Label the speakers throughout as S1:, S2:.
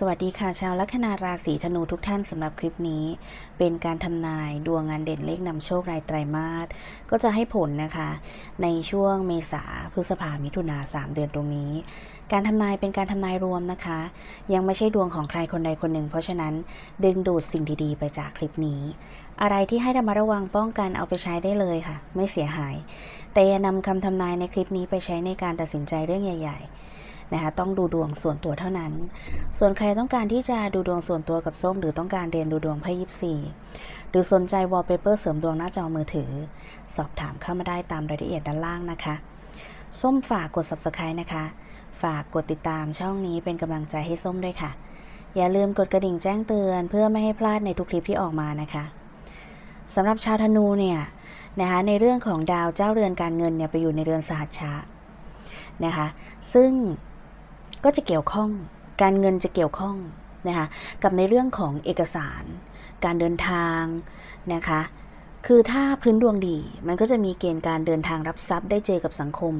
S1: สวัสดีค่ะชาวลัคนาราศีธนูทุกท่านสำหรับคลิปนี้ เป็นการทำนายดวงงานเด่นเลขนำโชครายไตรมาสก็จะให้ผลนะคะ ในช่วงเมษาพฤษภามิถุนาสามเดือนตรงนี้ การทำนายเป็นการทำนายรวมนะคะ ยังไม่ใช่ดวงของใครคนใดคนหนึ่ง เพราะฉะนั้นดึงดูดสิ่งดีๆ ไปจากคลิปนี้ อะไรที่ให้ระมัดระวังป้องกันเอาไปใช้ได้เลยค่ะ ไม่เสียหาย แต่อย่านำคำทำนายในคลิปนี้ไปใช้ในการตัดสินใจเรื่องใหญ่ ๆ นะคะต้องดูดวงส่วนตัวเท่านั้น ส่วนใครต้องการที่จะดูดวงส่วนตัวกับส้ม หรือต้องการเรียนดูดวงไพ่ยิปซีหรือสนใจวอลเปเปอร์เสริมดวงหน้าจอมือถือ สอบถามเข้ามาได้ตามรายละเอียดด้านล่างนะคะ ส้มฝากกด subscribe นะคะ ฝากกดติดตามช่องนี้เป็นกำลังใจให้ส้มด้วยค่ะ อย่าลืมกดกระดิ่งแจ้งเตือน เพื่อไม่ให้พลาดในทุกคลิปที่ออกมานะคะสำหรับชาวธนูเนี่ยนะคะในเรื่องของดาวเจ้าเรือนการเงินเนี่ยไปอยู่ในเรือนสหัชชะนะคะซึ่ง ก็จะเกี่ยวข้อง การเงินจะเกี่ยวข้องนะคะกับในเรื่องของเอกสาร การเดินทางนะคะคือถ้าพื้นดวงดี มันก็จะมีเกณฑ์การเดินทางรับทรัพย์ได้เจอกับสังคม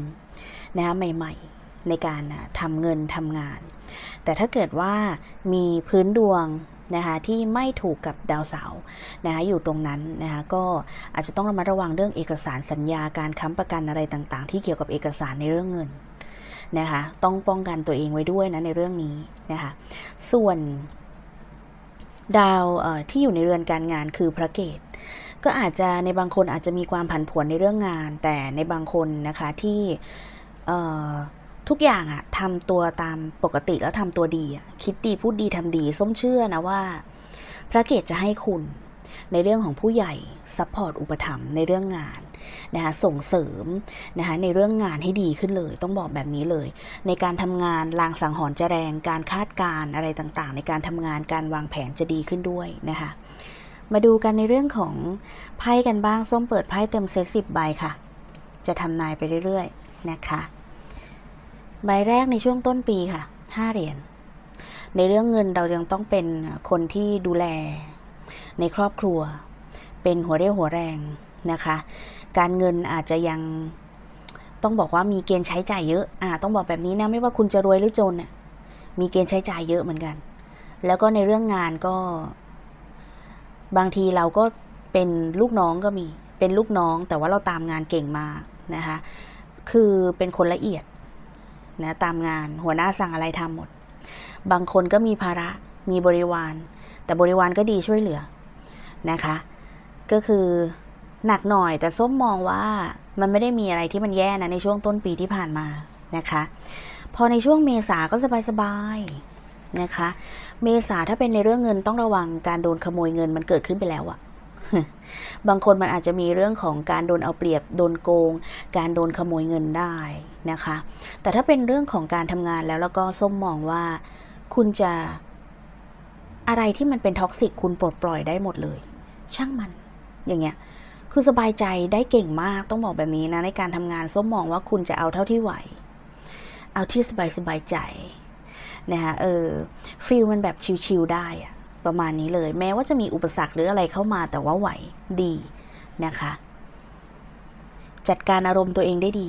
S1: นะคะใหม่ๆ ในการทำเงินทำงาน แต่ถ้าเกิดว่ามีพื้นดวงนะคะที่ไม่ถูกกับดาวเสาร์นะคะอยู่ตรงนั้นนะคะก็อาจจะต้องระมัดระวังเรื่องเอกสารสัญญาการค้ำประกันอะไรต่างๆ ที่เกี่ยวกับเอกสารในเรื่องเงิน นะคะ ต้องป้องกันตัวเองไว้ด้วยนะในเรื่องนี้นะคะ ส่วนดาวที่อยู่ในเรือนการงานคือพระเกตก็อาจจะในบางคนอาจจะมีความผันผวนในเรื่องงาน แต่ในบางคนนะคะที่ทุกอย่างอะทำตัวตามปกติแล้วทำตัวดีคิดดีพูดดีทำดี ส้มเชื่อนะว่า พระเกตจะให้คุณในเรื่องของผู้ใหญ่ซัพพอร์ตอุปถัมภ์ในเรื่องงาน นะคะส่งเสริมนะคะในเรื่องงานให้ดีขึ้นเลย ต้องบอกแบบนี้เลย ในการทำงานลางสังหรณ์จะแรงการคาดการอะไรต่างๆ ในการทำงานการวางแผนจะดีขึ้นด้วยนะคะมาดูกันในเรื่องของไพ่กันบ้างส้มเปิดไพ่เต็มเซตสิบใบค่ะ จะทำนายไปเรื่อยๆนะคะ ใบแรกในช่วงต้นปีค่ะห้าเหรียญในเรื่องเงินเรายังต้องเป็นคนที่ดูแลในครอบครัว เป็นหัวเรี่ยวหัวแรงนะคะ การเงินอาจจะยังต้องบอกว่ามีเกณฑ์ใช้จ่ายเยอะ อ่า ต้องบอกแบบนี้นะ ไม่ว่าคุณจะรวยหรือจนน่ะมีเกณฑ์ใช้จ่ายเยอะเหมือนกัน แล้วก็ในเรื่องงานก็ บางทีเราก็เป็นลูกน้องก็มี เป็นลูกน้อง แต่ว่าเราตามงานเก่งมานะคะ คือเป็นคนละเอียดนะตามงาน หัวหน้าสั่งอะไรทำหมด บางคนก็มีภาระ มีบริวาร แต่บริวารก็ดีช่วยเหลือนะคะ ก็คือ หนักหน่อยแต่ส้มมองว่ามันไม่ได้มีอะไรที่มันแย่นะในช่วงต้นปีที่ผ่านมานะคะ พอในช่วงเมษาก็สบายๆนะคะ เมษาถ้าเป็นในเรื่องเงินต้องระวังการโดนขโมยเงินมันเกิดขึ้นไปแล้วอะบางคนมันอาจจะมีเรื่องของการโดนเอาเปรียบโดนโกง การโดนขโมยเงินได้นะคะ แต่ถ้าเป็นเรื่องของการทำงานแล้วแล้วก็ส้มมองว่าคุณจะอะไรที่มันเป็นท็อกซิกคุณปลดปล่อยได้หมดเลย ช่างมันอย่างเงี้ย คือสบายใจได้เก่งมากต้องบอกแบบนี้นะ ในการทำงานส้มมองว่าคุณจะเอาเท่าที่ไหว เอาที่สบายสบายใจนะคะเออฟิลมันแบบชิลๆได้อะประมาณนี้เลย แม้ว่าจะมีอุปสรรคหรืออะไรเข้ามาแต่ว่าไหวดีนะคะ จัดการอารมณ์ตัวเองได้ดี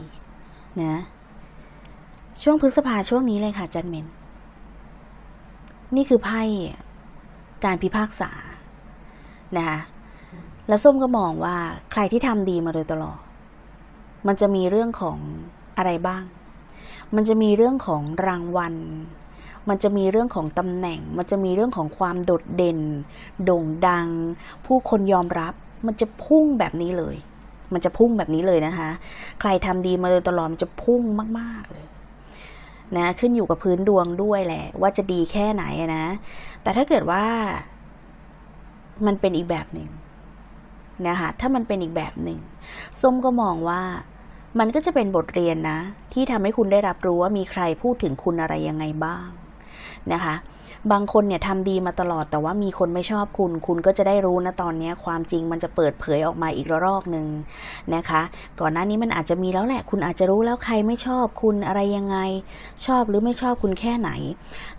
S1: นะช่วงพฤษภาช่วงนี้เลยค่ะจันเมน นี่คือไพ่การพิพากษานะคะ แล้วส้มก็มองว่าใครที่ทำดีมาโดยตลอด มันจะมีเรื่องของอะไรบ้าง มันจะมีเรื่องของรางวัล มันจะมีเรื่องของตำแหน่ง มันจะมีเรื่องของความโดดเด่น โด่งดัง ผู้คนยอมรับ มันจะพุ่งแบบนี้เลย มันจะพุ่งแบบนี้เลยนะคะ ใครทำดีมาโดยตลอดมันจะพุ่งมาก ๆเลยนะขึ้นอยู่กับพื้นดวงด้วยแหละ ว่าจะดีแค่ไหนนะ แต่ถ้าเกิดว่า มันเป็นอีกแบบหนึ่ง นะคะถ้ามันเป็นอีกแบบหนึ่งส้มก็มองว่ามันก็จะเป็นบทเรียนนะ ที่ทำให้คุณได้รับรู้ว่ามีใครพูดถึงคุณอะไรยังไงบ้างนะคะ บางคนเนี่ยทำดีมาตลอดแต่ว่ามีคนไม่ชอบคุณ คุณก็จะได้รู้นะตอนนี้ความจริงมันจะเปิดเผยออกมาอีกระลอกหนึ่งนะคะ ก่อนหน้านี้มันอาจจะมีแล้วแหละ คุณอาจจะรู้แล้วใครไม่ชอบคุณอะไรยังไง ชอบหรือไม่ชอบคุณแค่ไหน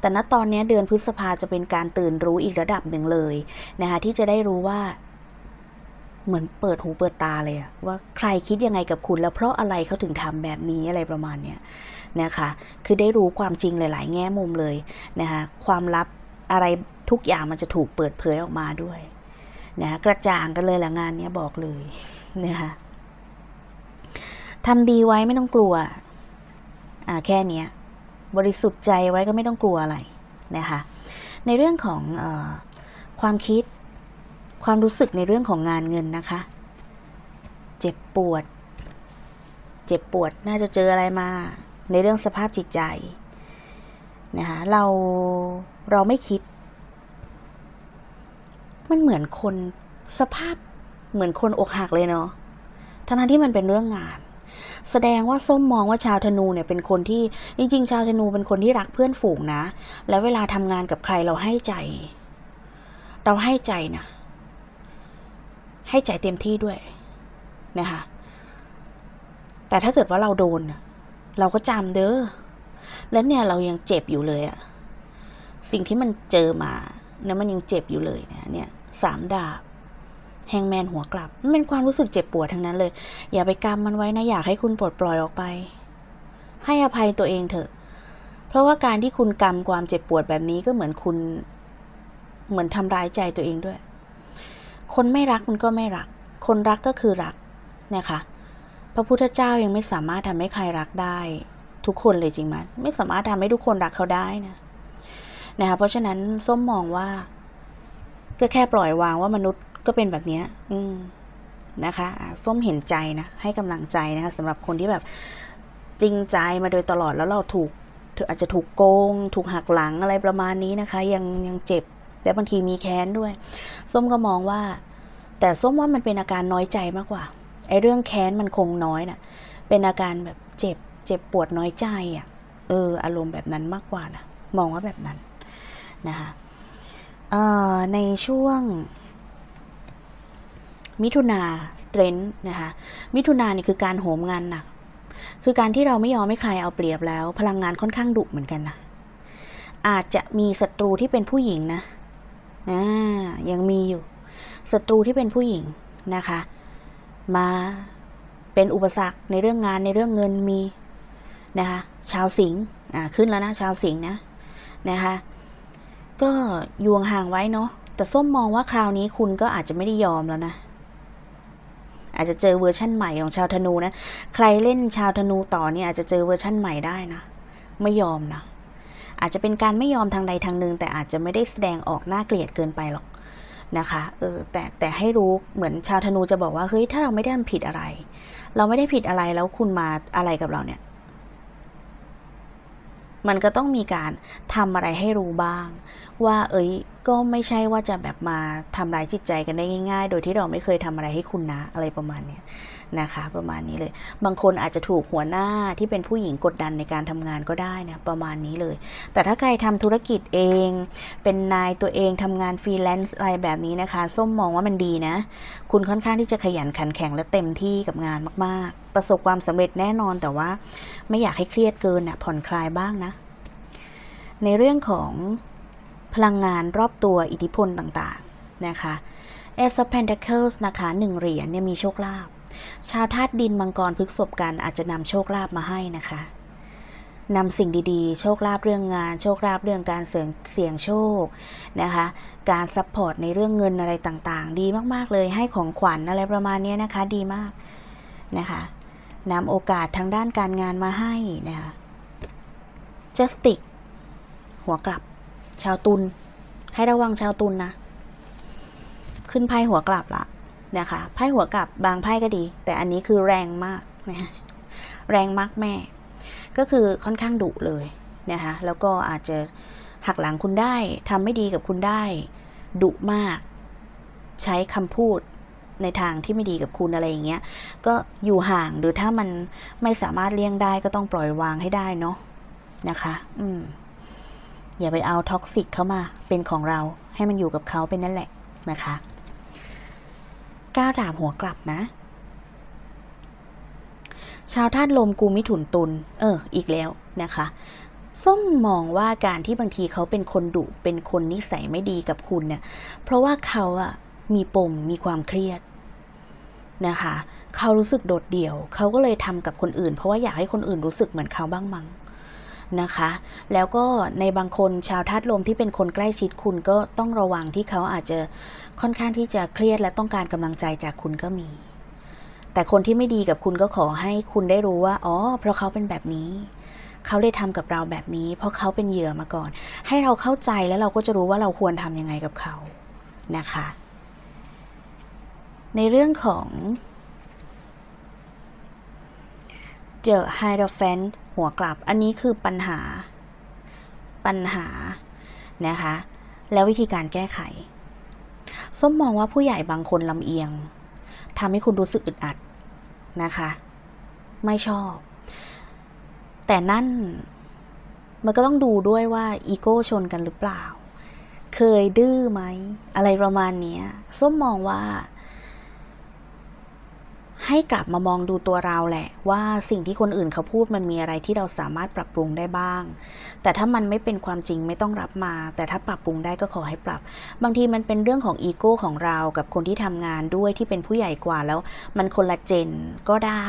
S1: แต่ณตอนนี้เดือนพฤษภาจะเป็นการตื่นรู้อีกระดับหนึ่งเลยนะคะที่จะได้รู้ว่า เหมือนเปิดหูเปิดตาเลยอะว่าใครคิดยังไงกับคุณแล้วเพราะอะไรเขาถึงทำแบบนี้อะไรประมาณเนี้ยนะคะคือได้รู้ความจริงหลาย ๆ แง่มุมเลยนะคะความลับอะไรทุกอย่างมันจะถูกเปิดเผยออกมาด้วยนะกระจ่างกันเลยแหละงานเนี้ยบอกเลยนะคะทำดีไว้ไม่ต้องกลัวอ่าแค่เนี้ยบริสุทธิ์ใจไว้ก็ไม่ต้องกลัวอะไรนะคะในเรื่องของอความคิด ความรู้สึกในเรื่องของงานเงินนะคะ เจ็บปวด เจ็บปวดน่าจะเจออะไรมา ในเรื่องสภาพจิตใจนะคะเราเราไม่คิด มันเหมือนคนสภาพเหมือนคนอกหักเลยเนาะทั้งที่มันเป็นเรื่องงาน แสดงว่าส้มมองว่าชาวธนูเนี่ยเป็นคนที่จริงๆ ชาวธนูเป็นคนที่รักเพื่อนฝูงนะ แล้วเวลาทำงานกับใครเราให้ใจ เราให้ใจนะ ให้ใจเต็มที่ด้วยนะคะแต่ถ้าเกิดว่าเราโดน เราก็จำเด้อแล้วเนี่ยเรายังเจ็บอยู่เลยอะสิ่งที่มันเจอมาเนี่ยมันยังเจ็บอยู่เลยนะเนี่ยสามดาบแฮงแมนหัวกลับ มันเป็นความรู้สึกเจ็บปวดทั้งนั้นเลย อย่าไปกำมันไว้นะ อยากให้คุณปลดปล่อยออกไป ให้อภัยตัวเองเถอะ เพราะว่าการที่คุณกำความเจ็บปวดแบบนี้ก็เหมือนคุณ เหมือนทำร้ายใจตัวเองด้วย คนไม่รักมันก็ไม่รัก คนรักก็คือรักนะคะพระพุทธเจ้ายังไม่สามารถทำให้ใครรักได้ ทุกคนเลยจริงไหมไม่สามารถทำให้ทุกคนรักเขาได้นะนะคะเพราะฉะนั้นส้มมองว่า ก็แค่ปล่อยวางว่ามนุษย์ก็เป็นแบบนี้อืมนะคะส้มเห็นใจนะ ให้กำลังใจนะคะสำหรับคนที่แบบจริงใจมาโดยตลอดแล้วเราถูกอาจจะถูกโกง ถูกหักหลังอะไรประมาณนี้นะคะ ยังยังเจ็บ และบางทีมีแค้นด้วย ส้มก็มองว่า แต่ส้มว่ามันเป็นอาการน้อยใจมากกว่า ไอ้เรื่องแค้นมันคงน้อยน่ะ เป็นอาการแบบเจ็บ เจ็บปวดน้อยใจอะ เออ อารมณ์แบบนั้นมากกว่านะมองว่าแบบนั้นนะคะในช่วงมิถุนาสเตรนนะคะ มิถุนานี่คือการโหมงานหนัก คือการที่เราไม่ยอมให้ใครเอาเปรียบแล้ว พลังงานค่อนข้างดุเหมือนกันนะ อาจจะมีศัตรูที่เป็นผู้หญิงนะ อ่ายังมีอยู่ศัตรูที่เป็นผู้หญิงนะคะ มาเป็นอุปสรรคในเรื่องงานในเรื่องเงินมีนะคะ ชาวสิงห์อ่าขึ้นแล้วนะชาวสิงห์นะนะคะ ก็ยวงห่างไว้เนาะแต่ส้มมองว่าคราวนี้คุณก็อาจจะไม่ได้ยอมแล้วนะอาจจะเจอเวอร์ชั่นใหม่ของชาวธนูนะ ใครเล่นชาวธนูต่อเนี่ยอาจจะเจอเวอร์ชั่นใหม่ได้นะ ไม่ยอมนะ อาจจะเป็นการไม่ยอมทางใดทางหนึ่งแต่อาจจะไม่ได้แสดงออกน่าเกลียดเกินไปหรอกนะคะเออแต่แต่ให้รู้เหมือนชาวธนูจะบอกว่าเฮ้ยถ้าเราไม่ได้ทำผิดอะไร เราไม่ได้ผิดอะไรแล้วคุณมาอะไรกับเราเนี่ย มันก็ต้องมีการทำอะไรให้รู้บ้าง ว่าเอ้ยก็ไม่ใช่ว่าจะแบบมาทำร้ายจิตใจกันได้ง่าย ๆ โดยที่เราไม่เคยทำอะไรให้คุณนะอะไรประมาณเนี้ยนะคะประมาณนี้เลย บางคนอาจจะถูกหัวหน้าที่เป็นผู้หญิงกดดันในการทำงานก็ได้นะประมาณนี้เลย แต่ถ้าใครทำธุรกิจเอง เป็นนายตัวเองทำงานฟรีแลนซ์อะไรแบบนี้นะคะ ส้มมองว่ามันดีนะ คุณค่อนข้างที่จะขยันขันแข็งและเต็มที่กับงานมาก ๆ ประสบความสำเร็จแน่นอนแต่ว่าไม่อยากให้เครียดเกินนะผ่อนคลายบ้างนะ ในเรื่องของ พลังงานรอบตัวอิทธิพลต่างๆนะคะ Ace of Pentacles นะคะหนึ่งเหรียญเนี่ยมีโชคลาภชาวธาตุดินมังกรพฤกษบกันอาจจะนำโชคลาภมาให้นะคะนำสิ่งดีๆ โชคลาภเรื่องงาน โชคลาภเรื่องการเสี่ยงเสี่ยงโชคนะคะ การซัพพอร์ตในเรื่องเงินอะไรต่างๆ ดีมากๆเลยให้ของขวัญอะไรประมาณนี้นะคะดีมากนะคะนำโอกาสทางด้านการงานมาให้นะคะ Justice หัวกลับ ชาวตุลให้ระวังชาวตุลนะขึ้นไพ่หัวกลับละนะคะไพ่หัวกลับบางไพ่ก็ดี แต่อันนี้คือแรงมากนะแรงมากแม่ ก็คือค่อนข้างดุเลยนะคะแล้วก็อาจจะหักหลังคุณได้ทำไม่ดีกับคุณได้ดุมาก ใช้คำพูดในทางที่ไม่ดีกับคุณอะไรอย่างเงี้ย ก็อยู่ห่างหรือถ้ามันไม่สามารถเลี่ยงได้ก็ต้องปล่อยวางให้ได้เนาะนะคะ อืม อย่าไปเอาท็อกซิกเข้ามาเป็นของเราให้มันอยู่กับเขาเป็นนั่นแหละนะคะก้าวดาบหัวกลับนะ ชาวธาตุลมกูมิถุนตุลเออ อีกแล้วนะคะส้มมองว่าการที่บางทีเขาเป็นคนดุเป็นคนนิสัยไม่ดีกับคุณเนี่ย เพราะว่าเขาอะมีปมมีความเครียดนะคะ เขารู้สึกโดดเดี่ยว เขาก็เลยทำกับคนอื่น เพราะว่าอยากให้คนอื่นรู้สึกเหมือนเขาบ้างมั้ง นะคะ แล้วก็ในบางคนชาวธาตุลมที่เป็นคนใกล้ชิดคุณก็ต้องระวังที่เขาอาจจะค่อนข้างที่จะเครียดและต้องการกำลังใจจากคุณก็มี แต่คนที่ไม่ดีกับคุณก็ขอให้คุณได้รู้ว่าอ๋อเพราะเขาเป็นแบบนี้เขาได้ทำกับเราแบบนี้ เพราะเขาเป็นเหยื่อมาก่อน ให้เราเข้าใจแล้วเราก็จะรู้ว่าเราควรทำยังไงกับเขานะคะ ในเรื่องของ The Hierophant หัวกลับ อันนี้คือปัญหา ปัญหานะคะ แล้ววิธีการแก้ไข ส้มมองว่าผู้ใหญ่บางคนลำเอียงทำให้คุณรู้สึกอึดอัดนะคะ ไม่ชอบ แต่นั่นมันก็ต้องดูด้วยว่าอีโก้ชนกันหรือเปล่า เคยดื้อไหม อะไรประมาณนี้ส้มมองว่า ให้กลับมามองดูตัวเราแหละ ว่าสิ่งที่คนอื่นเขาพูดมันมีอะไรที่เราสามารถปรับปรุงได้บ้าง แต่ถ้ามันไม่เป็นความจริงไม่ต้องรับมา แต่ถ้าปรับปรุงได้ก็ขอให้ปรับ บางทีมันเป็นเรื่องของอีโก้ของเรากับคนที่ทำงานด้วยที่เป็นผู้ใหญ่กว่าแล้ว มันคนละเจนก็ได้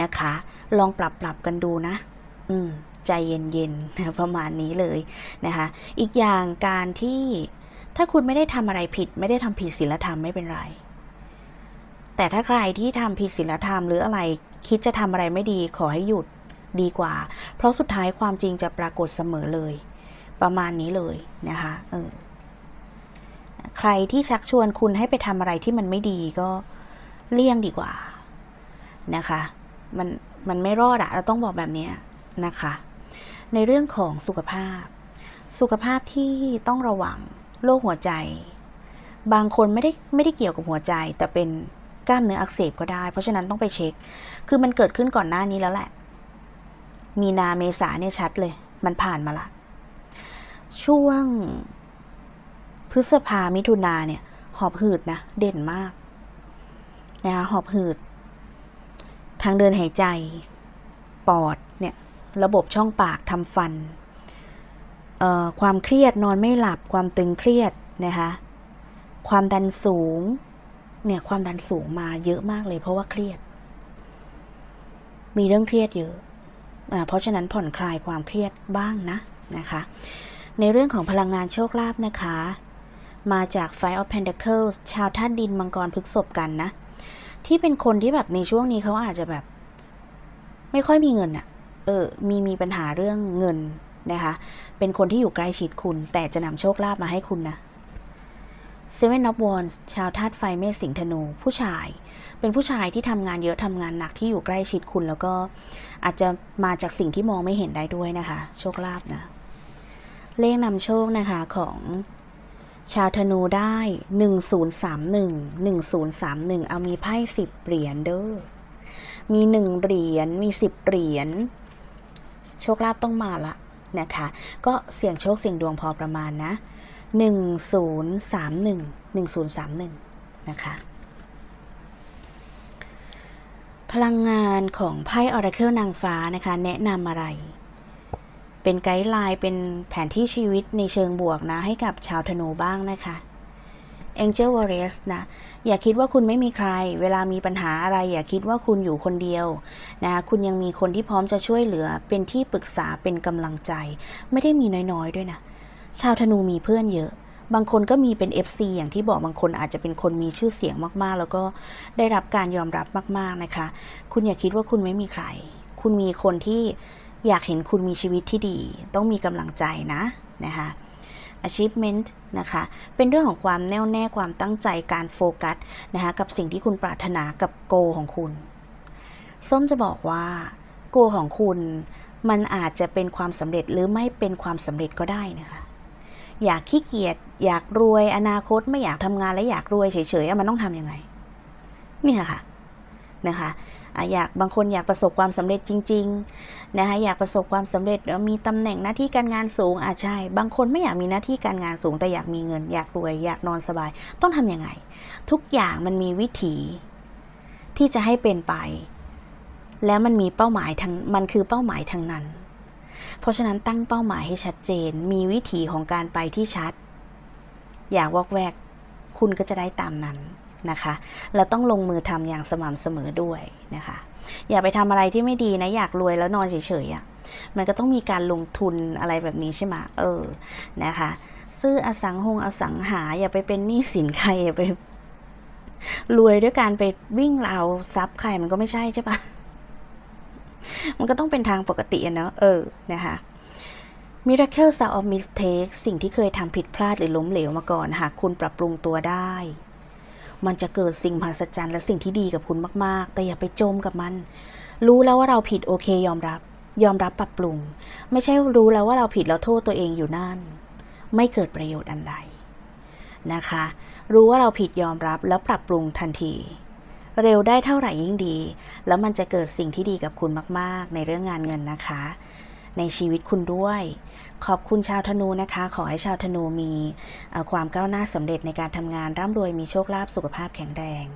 S1: นะคะ ลองปรับปรับกันดูนะ อืมใจเย็นๆนะประมาณนี้เลยนะคะ อีกอย่างการที่ถ้าคุณไม่ได้ทำอะไรผิด ไม่ได้ทำผิดศีลธรรมไม่เป็นไร แต่ถ้าใครที่ทำผิดศีลธรรมหรืออะไร คิดจะทำอะไรไม่ดีขอให้หยุดดีกว่า เพราะสุดท้ายความจริงจะปรากฏเสมอเลย ประมาณนี้เลยนะคะเออใครที่ชักชวนคุณให้ไปทำอะไรที่มันไม่ดีก็เลี่ยงดีกว่านะคะ มันมันไม่รอดอะเราต้องบอกแบบนี้นะคะ ในเรื่องของสุขภาพ สุขภาพที่ต้องระวังโรคหัวใจ บางคนไม่ได้ไม่ได้เกี่ยวกับหัวใจ แต่เป็น กล้ามเนื้ออักเสบก็ได้ เพราะฉะนั้นต้องไปเช็ค คือมันเกิดขึ้นก่อนหน้านี้แล้วแหละ มีนาเมษาเนี่ยชัดเลย มันผ่านมาละ ช่วง พฤษภามิถุนาเนี่ย หอบหืดนะ เด่นมากนะคะหอบหืด ทางเดินหายใจ ปอดเนี่ย ระบบช่องปากทำฟัน ความเครียดนอนไม่หลับ ความตึงเครียดนะคะความดันสูง เนี่ยความดันสูงมาเยอะมากเลย เพราะว่าเครียด มีเรื่องเครียดเยอะอ่าเพราะฉะนั้นผ่อนคลายความเครียดบ้างนะนะคะ ในเรื่องของพลังงานโชคลาภนะคะ มาจาก Five of Pentacles ชาวธาตุดินมังกรพฤกษภกันนะ ที่เป็นคนที่แบบในช่วงนี้เขาอาจจะแบบ ไม่ค่อยมีเงินอะเออมีมีปัญหาเรื่องเงินนะคะ เป็นคนที่อยู่ใกล้ชิดคุณ แต่จะนำโชคลาภมาให้คุณนะ Seven of Wands ชาวธาตุไฟเมษสิงธนู ผู้ชาย เป็นผู้ชายที่ทำงานเยอะทำงานหนักที่อยู่ใกล้ชิดคุณ แล้วก็อาจจะมาจากสิ่งที่มองไม่เห็นได้ด้วยนะคะ โชคลาภนะ เลขนำโชคนะคะของชาวธนูได้ 1031 1031 เอามีไพ่10เหรียญเด้อ มีหนึ่งเหรียญ มีสิบเหรียญ โชคลาภต้องมาละนะคะ ก็เสี่ยงโชคเสี่ยงดวงพอประมาณนะ 1031 1031 นะคะ พลังงานของไพ่ออราเคิลนางฟ้านะคะ แนะนำอะไร เป็นไกด์ไลน์เป็นแผนที่ชีวิตในเชิงบวกนะ ให้กับชาวธนูบ้างนะคะ Angel Warriors นะ อย่าคิดว่าคุณไม่มีใคร เวลามีปัญหาอะไร อย่าคิดว่าคุณอยู่คนเดียวนะคุณยังมีคนที่พร้อมจะช่วยเหลือ เป็นที่ปรึกษาเป็นกำลังใจ ไม่ได้มีน้อยๆด้วยนะ ชาวธนูมีเพื่อนเยอะ บางคนก็มีเป็น FC อย่างที่บอกบางคนอาจจะเป็นคนมีชื่อเสียงมากๆ แล้วก็ได้รับการยอมรับมาก ๆนะคะ คุณอย่าคิดว่าคุณไม่มีใคร คุณมีคนที่อยากเห็นคุณมีชีวิตที่ดี ต้องมีกำลังใจนะนะคะ achievement นะคะ เป็นเรื่องของความแน่วแน่ความตั้งใจการโฟกัสนะคะกับสิ่งที่คุณปรารถนากับโกของคุณ ส้มจะบอกว่าโกของคุณมันอาจจะเป็นความสำเร็จหรือไม่เป็นความสำเร็จก็ได้นะคะ อยากขี้เกียจอยากรวยอนาคตไม่อยากทำงานและอยากรวยเฉยๆมันต้องทำยังไงนี่ค่ะนะคะอยากบางคนอยากประสบความสำเร็จจริงๆนะคะอยากประสบความสำเร็จแล้วมีตำแหน่งหน้าที่การงานสูงอะใช่ บางคนไม่อยากมีหน้าที่การงานสูง แต่อยากมีเงิน อยากรวย อยากนอนสบาย ต้องทำยังไง ทุกอย่างมันมีวิถีที่จะให้เป็นไป แล้วมันมีเป้าหมายทางมันคือเป้าหมายทางนั้น เพราะฉะนั้นตั้งเป้าหมายให้ชัดเจน มีวิถีของการไปที่ชัด อย่าวอกแวก คุณก็จะได้ตามนั้นนะคะ เราต้องลงมือทำอย่างสม่ำเสมอด้วยนะคะ อย่าไปทำอะไรที่ไม่ดีนะ อยากรวยแล้วนอนเฉยๆอะ่ะ มันก็ต้องมีการลงทุนอะไรแบบนี้ใช่ไหมเออ นะคะ ซื้ออสังหงอสังหา อย่าไปเป็นหนี้สินใครอย่าไปรวยด้วยการไปวิ่งราวทรัพย์ใครมันก็ไม่ใช่ใช่ปะ มันก็ต้องเป็นทางปกติอะเนาะเออนะคะ Miracle Sound of Mistake สิ่งที่เคยทำผิดพลาดหรือล้มเหลวมาก่อน หากคุณปรับปรุงตัวได้ มันจะเกิดสิ่งมหัศจรรย์และสิ่งที่ดีกับคุณมาก ๆ แต่อย่าไปจมกับมัน รู้แล้วว่าเราผิดโอเคยอมรับ ยอมรับปรับปรุง ไม่ใช่รู้แล้วว่าเราผิดแล้วโทษตัวเองอยู่นั่น ไม่เกิดประโยชน์อันใดนะคะ รู้ว่าเราผิดยอมรับแล้วปรับปรุงทันที เร็วได้เท่าไหร่ยิ่งดี แล้วมันจะเกิดสิ่งที่ดีกับคุณมาก ๆ ในเรื่องงานเงินนะคะ ในชีวิตคุณด้วย ขอบคุณชาวธนูนะคะ ขอให้ชาวธนูมีความก้าวหน้าสำเร็จในการทำงานร่ำรวยมีโชคลาภสุขภาพแข็งแรง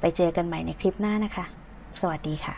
S1: ไปเจอกันใหม่ในคลิปหน้านะคะ สวัสดีค่ะ